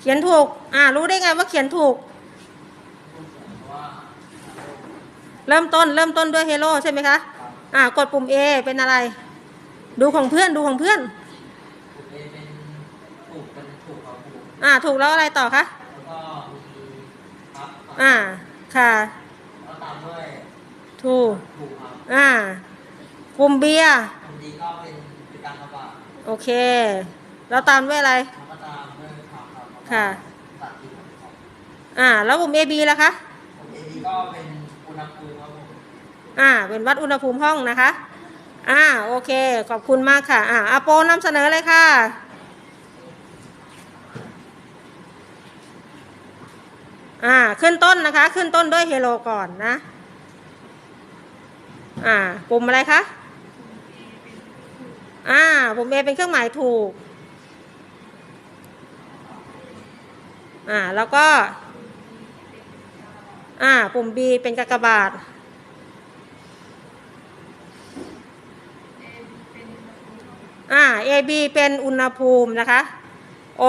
เขียนถูก อ่า รู้ได้ไงว่าเขียนถูก เริ่มต้น เริ่มต้นด้วยเฮโร่ใช่ไหมคะ อ่า กดปุ่ม A เป็นอะไร ดูของเพื่อน ดูของเพื่อน อ่า ถูกแล้วอะไรต่อคะ อ่า ค่ะถูกอ่า กลุ่ม B อะตรงนี้ก็เป็นเป็นการกระบาดโอเค แล้วตามด้วยอะไร ค่ะ อ่า แล้วกลุ่ม AB ล่ะคะผมเอดีก็เป็นอุณหภูมิครับผมอ่า เป็นวัดอุณหภูมิห้องนะคะ อ่า โอเค ขอบคุณมากค่ะ อ่าอาโปนำเสนอเลยค่ะอ่า ขึ้นต้นนะคะ ขึ้นต้นด้วยเฮโลก่อนนะ อ่า ปุ่มอะไรคะ อ่า ปุ่ม A เป็นเครื่องหมายถูก อ่าแล้วก็ อ่าปุ่ม B เป็นกากบาท อ่า AB เป็นอุณหภูมินะคะ